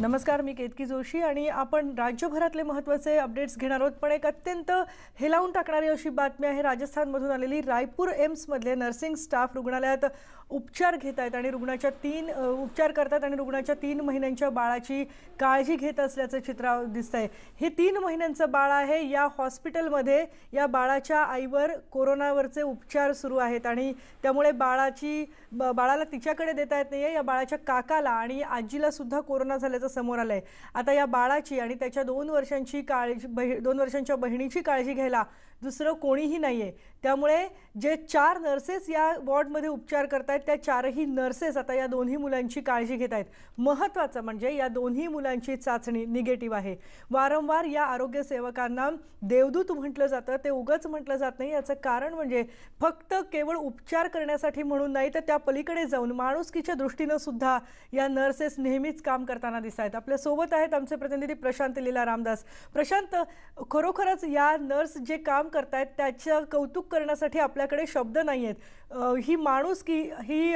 नमस्कार मी केतकी जोशी आणि आपण राज्यभरातले महत्त्वाचे अपडेट्स घेणार आहोत पण एक अत्यंत हेलावून टाकणारी अशी बातमी आहे. राजस्थानमधून आलेली रायपूर एम्समधले नर्सिंग स्टाफ रुग्णालयात उपचार घेत आहेत आणि रुग्णाच्या तीन उपचार करतात आणि रुग्णाच्या तीन महिन्यांच्या बाळाची काळजी घेत असल्याचं चित्र दिसतंय. हे तीन महिन्यांचं बाळ आहे. या हॉस्पिटलमध्ये या बाळाच्या आईवर कोरोनावरचे उपचार सुरू आहेत आणि त्यामुळे बाळाची ब- बाळाला तिच्याकडे देता येत नाही आहे या बाळाच्या काकाला आणि आजीलासुद्धा कोरोना झाल्याचं समोर आलंय. आता या बाळाची आणि त्याच्या दोन वर्षांची काळजी बहि दोन वर्षांच्या बहिणीची काळजी घ्यायला दुसरं कोणीही नाही आहे त्यामुळे जे चार नर्सेस या वॉर्डमध्ये उपचार करत आहेत त्या चारही नर्सेस आता या दोन्ही मुलांची काळजी घेत आहेत. महत्त्वाचं म्हणजे या दोन्ही मुलांची चाचणी निगेटिव्ह आहे. वारंवार या आरोग्य सेवकांना देवदूत म्हटलं जातं ते उगच म्हटलं जात नाही. याचं कारण म्हणजे फक्त केवळ उपचार करण्यासाठी म्हणून नाही तर त्या पलीकडे जाऊन माणुसकीच्या दृष्टीनं सुद्धा या नर्सेस नेहमीच काम करताना दिसत आहेत. आपल्यासोबत आहेत आमचे प्रतिनिधी प्रशांत लीला रामदास प्रशांत खरोखरच या नर्स जे काम करतायत त्याचं कौतुक करण्यासाठी आपल्याकडे शब्द नाही आहेत ही ही माणुसकी ही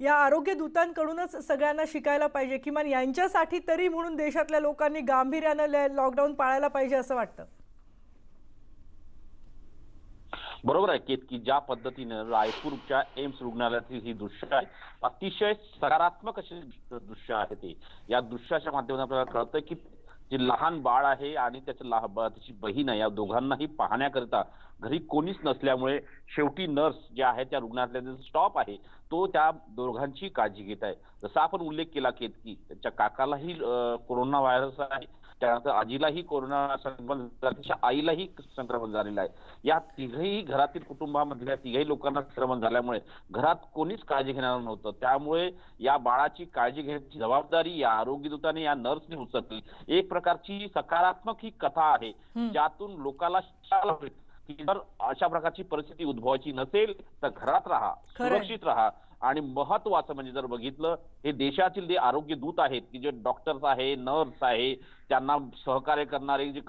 या आरोग्य दूतांकडूनच सगळ्यांना शिकायला पाहिजे किमान यांच्यासाठी तरी म्हणून देशातल्या लोकांनी गांभीर्यानं लॉकडाऊन पाळायला पाहिजे असं वाटतं? बरोबर आहे की ज्या पद्धतीनं रायपूरच्या एम्स रुग्णालयातील ही दृश्य आहे अतिशय सकारात्मक असे दृश्य आहे ते. या दृश्याच्या माध्यमातून आपल्याला कळतं की जे लहान बाळ आहे आणि त्याच्या त्याची बहीण आहे या दोघांनाही पाहण्याकरिता घरी कोणीच नसल्यामुळे शेवटी नर्स जे आहे त्या रुग्णालयाचा स्टॉप आहे. तो त्या दोघांची काळजी घेत आहे. जसा आपण उल्लेख केला की त्याच्या काकालाही कोरोना व्हायरस आहे. त्यानंतर आजीलाही कोरोना संक्रमण झालं, तिच्या आईलाही संक्रमण झालेलं आहे. या तिघही घरातील कुटुंबामधल्या तिघही लोकांना संक्रमण झाल्यामुळे घरात कोणीच काळजी घेणार नव्हतं. त्यामुळे या बाळाची काळजी घेण्याची जबाबदारी या आरोग्य दूताने या नर्सने उचलली. एक प्रकारची सकारात्मक ही कथा आहे. ज्यातून लोकांना शिकायला जर अशा प्रकारची परिस्थिती उद्भवायची नसेल तर घरात राहा. सुरक्षित राहा. आणि महत्वाचं म्हणजे जर बघितलं हे देशातील जे आरोग्य दूत आहेत की जे डॉक्टर्स आहे नर्स आहे त्यांना सहकार्य करणारे जे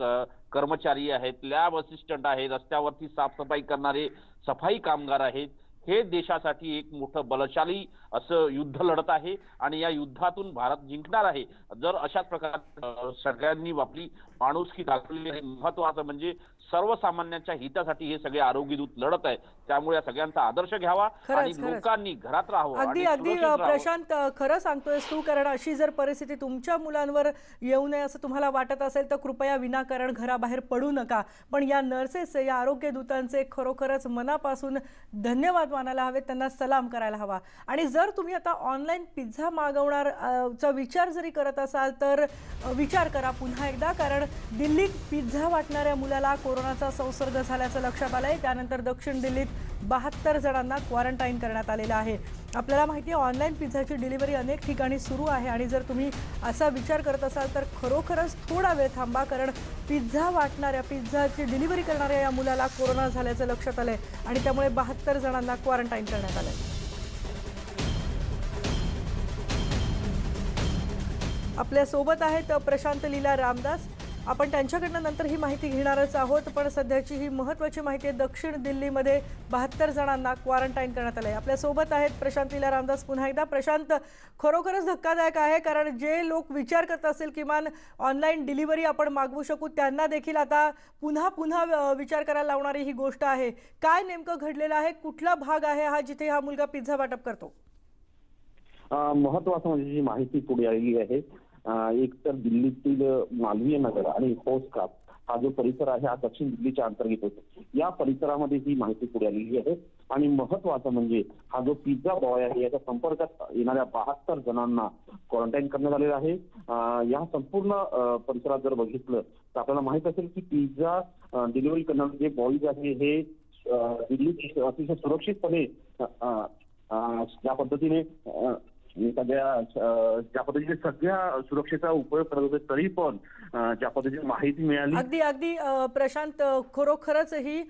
कर्मचारी आहेत लॅब असिस्टंट आहेत रस्त्यावरती साफसफाई करणारे सफाई कामगार आहेत हे देशासाठी एक मोठं बलशाली असं युद्ध लढत आहे आणि या युद्धातून भारत जिंकणार आहे जर अशाच प्रकारे सगळ्यांनी आपली माणुसकी दाखवलेली आहे महत्वाचं म्हणजे सर्वसामान्यांच्या हितासाठी हे सगळे आरोग्य दूत लढत आहे त्यामुळे या सगळ्यांचा आदर्श घ्यावा आणि. लोकांनी घरात राहावं अगदी अगदी. प्रशांत खरं सांगतोयस तू कारण अशी जर परिस्थिती तुमच्या मुलांवर येऊ नये असं तुम्हाला वाटत असेल तर कृपया विनाकारण घराबाहेर पडू नका पण या नर्सेस या आरोग्य दूतांचे खरोखरच मनापासून धन्यवाद मानायला हवेत त्यांना सलाम करायला हवा. आणि जर तुम्ही आता ऑनलाईन पिझ्झा मागवणार चा विचार जरी करत असाल तर विचार करा पुन्हा एकदा. कारण दिल्लीत पिझ्झा वाटणाऱ्या मुलाला कोरोनाचा संसर्ग झाल्याचं लक्षात आहे त्यानंतर दक्षिण दिल्लीत बहात्तर जणांना क्वारंटाईन करण्यात आलेलं आहे. आपल्याला माहिती आहे ऑनलाईन पिझ्झाची डिलिव्हरी अनेक ठिकाणी सुरू आहे आणि जर तुम्ही असा विचार करत असाल तर खरोखरच थोडा वेळ थांबा कारण पिझ्झा वाटणाऱ्या पिझ्झाची डिलिव्हरी करणाऱ्या या मुलाला कोरोना झाल्याचं लक्षात आलं आहे आणि त्यामुळे बहात्तर जणांना क्वारंटाईन करण्यात आलं आहे आपल्यासोबत आहेत प्रशांत लीला रामदास आपण त्यांच्याकडनं नंतर ही माहिती घेणारच आहोत पण सध्याची ही महत्त्वाची माहिती आहे दक्षिण दिल्लीमध्ये बहात्तर जणांना क्वारंटाईन करण्यात आलं आहे आपल्यासोबत आहेत प्रशांत लीला रामदास पुन्हा एकदा. प्रशांत खरोखरच धक्कादायक आहे कारण जे लोक विचार करत असतील किमान ऑनलाईन डिलिव्हरी आपण मागवू शकू त्यांना देखील आता पुन्हा पुन्हा विचार करायला लावणारी ही गोष्ट आहे. काय नेमकं घडलेलं आहे? कुठला भाग आहे हा जिथे हा मुलगा पिझ्झा वाटप करतो? महत्वाचं म्हणजे जी माहिती पुढे आलेली आहे एक तर दिल्लीतील मालवीय नगर आणि हौसकाप हा जो परिसर आहे हा दक्षिण दिल्लीच्या अंतर्गत होतो या परिसरामध्ये ही माहिती पुढे आलेली आहे. आणि महत्वाचं म्हणजे हा जो पिझ्झा बॉय आहे याच्या संपर्कात येणाऱ्या बहात्तर जणांना क्वारंटाईन करण्यात आलेलं आहे. या संपूर्ण परिसरात जर बघितलं तर आपल्याला माहीत असेल की पिझ्झा डिलिव्हरी करणारे जे बॉईज आहे हे दिल्लीत अतिशय सुरक्षितपणे ज्या पद्धतीने सगळ्या ज्या पद्धतीने सगळ्या सुरक्षेचा उपयोग करत होते तरी पण ज्या पद्धतीने माहिती मिळाली. अगदी अगदी प्रशांत खरोखरच ही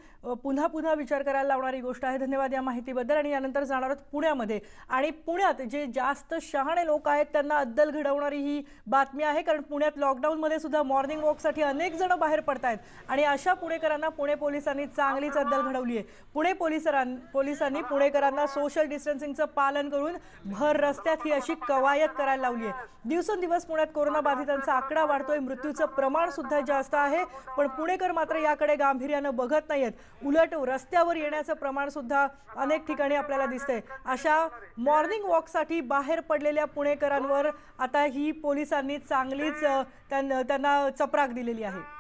पुन्हा पुन्हा विचार करायला लावणारी गोष्ट आहे. धन्यवाद या माहितीबद्दल. आणि यानंतर जाणार आहोत पुण्यामध्ये. आणि पुण्यात जे जास्त शहाणे लोक आहेत त्यांना अद्दल घडवणारी ही बातमी आहे. कारण पुण्यात लॉकडाऊनमध्ये सुद्धा मॉर्निंग वॉकसाठी अनेक जण बाहेर पडतायत. आणि अशा पुणेकरांना पुणे पोलिसांनी चांगलीच अद्दल घडवली आहे. पुणे पोलिसां पोलिसांनी पुणेकरांना सोशल डिस्टन्सिंगचं पालन करून भर रस्ते रस्त्यात ही अशी कवायत करायला लावली आहे. दिवसेंदिवस पुण्यात कोरोना बाधितांचा आकडा वाढतोय मृत्यूचं प्रमाण सुद्धा जास्त आहे पण पुणेकर मात्र याकडे गांभीर्यानं बघत नाहीयेत. उलट रस्त्यावर येण्याचं प्रमाण सुद्धा अनेक ठिकाणी आपल्याला दिसतंय. अशा मॉर्निंग वॉकसाठी बाहेर पडलेल्या पुणेकरांवर आता ही पोलिसांनी चांगलीच त्यांना चपराक दिलेली आहे.